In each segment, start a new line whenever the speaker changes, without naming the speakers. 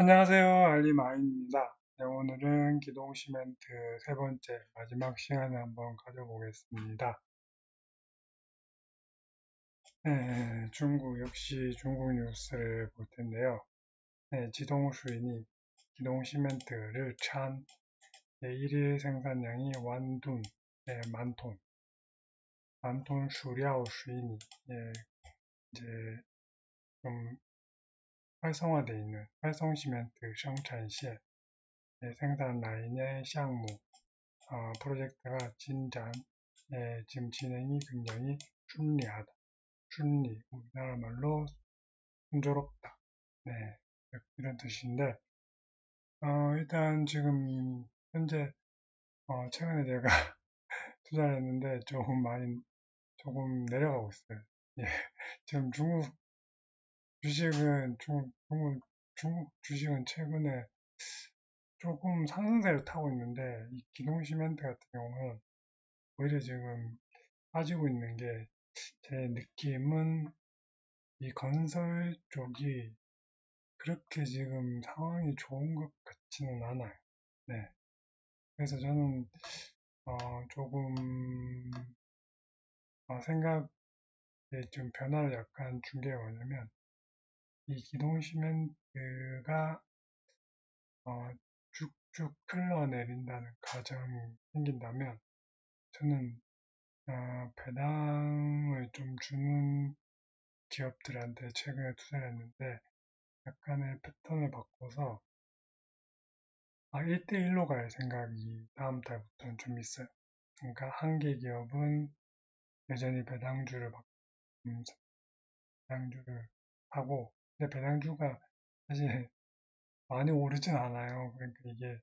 안녕하세요. 알리마인입니다. 네, 오늘은 기동 시멘트 세 번째 마지막 시간에 한번 가져보겠습니다. 네, 중국 역시 중국 뉴스를 볼 텐데요. 네, 지동 수인이 기동 시멘트를 찬 네, 1일 생산량이 완둔 네, 만톤 만톤 수랴오 수인이 네, 이제 좀 활성화되어 있는 활성 시멘트 생산시에 생산 라인의项目 어, 프로젝트가 진전 예, 지금 진행이 굉장히 순리하다. 순리 우리나라 말로 순조롭다. 네, 이런 뜻인데 어, 일단 지금 현재 어, 최근에 제가 투자를 했는데 조금 많이 조금 내려가고 있어요. 예, 지금 중국 주식은 중, 중국, 중국 주식은 최근에 조금 상승세를 타고 있는데 이 기동 시멘트 같은 경우는 오히려 지금 빠지고 있는 게 제 느낌은 이 건설 쪽이 그렇게 지금 상황이 좋은 것 같지는 않아요. 네. 그래서 저는 어, 조금 어, 생각에 좀 변화를 약간 준 게 뭐냐면 이 기동 시멘트가 어, 쭉쭉 흘러내린다는 가정이 생긴다면 저는 어, 배당을 좀 주는 기업들한테 최근에 투자를 했는데 약간의 패턴을 바꿔서 아, 1대1로 갈 생각이 다음 달부터는 좀 있어요. 그러니까 한 개 기업은 여전히 배당주를 받, 음, 배당주를 하고 근데 배당주가 사실 많이 오르진 않아요. 그러니까 이게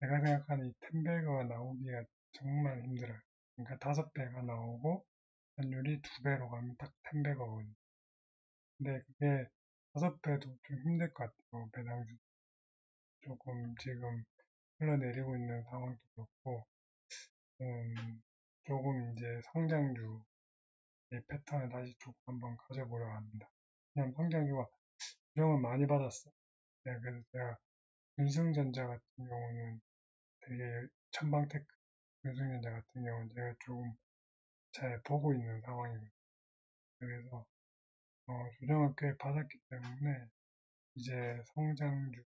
내가 생각하는 이 텐베거가 나오기가 정말 힘들어요. 그러니까 다섯 배가 나오고 환율이 두 배로 가면 딱 텐베거거든요. 근데 그게 다섯 배도 좀 힘들 것 같아요. 배당주 조금 지금 흘러내리고 있는 상황도 그렇고 음, 조금 이제 성장주의 패턴을 다시 조금 한번 가져보려 합니다. 그냥 성장주가 조정을 많이 받았어. 네, 그래서 제가 윤승전자 같은 경우는 되게 천방테크 윤승전자 같은 경우는 제가 조금 잘 보고 있는 상황이거든요. 그래서 어, 조정을 꽤 받았기 때문에 이제 성장주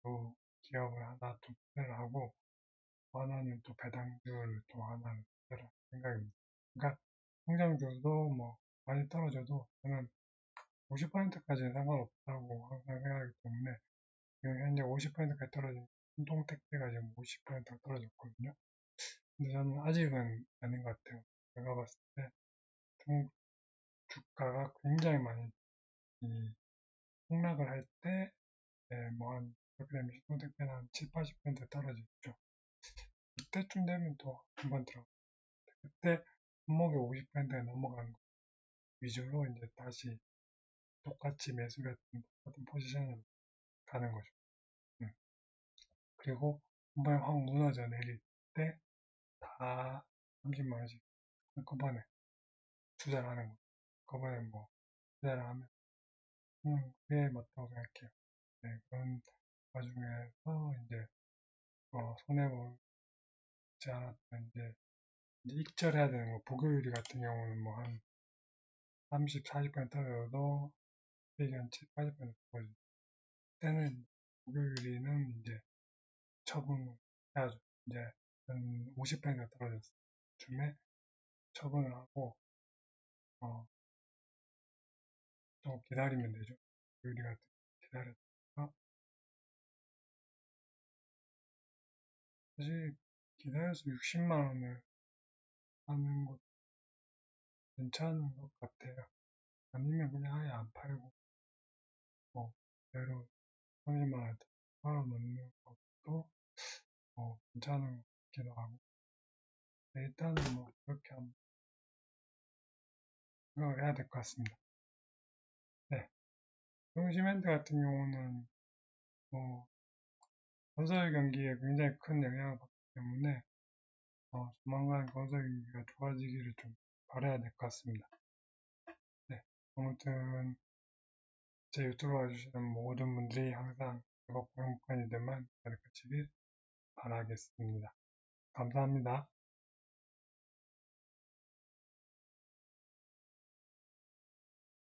기업을 하나 또 투자를 하고 하나는 또 배당주를 또 하나 투자를 생각입니다. 그러니까 성장주도 뭐 많이 떨어져도 저는 50%까지는 상관없다고 생각하기 때문에 지금 현재 50%까지 떨어진 운동택배가 지금 50% 떨어졌거든요. 근데 저는 아직은 아닌 것 같아요. 제가 봤을 때 중국 주가가 굉장히 많이 이 폭락을 할 때, 네, 뭐한 그렇게 되면 신동택배는 한 7, 80% 떨어지죠. 그때쯤 되면 또 한 번 들어. 그때 손목에 50%가 넘어가는 거 위주로 이제 다시 똑같이 매수를 했던 똑같은 포지션으로 가는 거죠. 음. 그리고 한 번에 확 무너져 내릴 때 다 30만 원씩 한꺼번에 투자를 하는 거죠. 한꺼번에 뭐 투자를 하면 음, 그게 맞다고 생각해요. 네, 그런 와중에서 이제 어, 손해보지 않았던 이제, 이제 익절해야 되는 거 보교율이 같은 경우는 뭐 한 30, 40% 떨어져도 수익이 한 7, 80% 떨어지죠. 그때는 보교율이는 이제 처분해야죠. 이제 한 50%가 떨어졌을 쯤에 처분을 하고 어, 또 기다리면 되죠. 보교율이 같은 기다렸다가 사실 기다려서 60만 원을 하는 것도 괜찮은 것 같아요. 아니면 그냥 아예 안 팔고 뭐 그대로 30만 원 팔아놓는 것도 뭐 괜찮은 것 같기도 하고 네, 일단은 뭐 그렇게 한번 해야 될 것 같습니다. 네, 동시멘트 같은 경우는 뭐 건설 경기에 굉장히 큰 영향을 받기 때문에 어, 조만간 건설 경기가 좋아지기를 좀 바라야 될 것 같습니다. 네, 아무튼 제 유튜브 봐주시는 모든 분들이 항상 즐겁고 행복한 일들만 가득하시길 바라겠습니다. 감사합니다.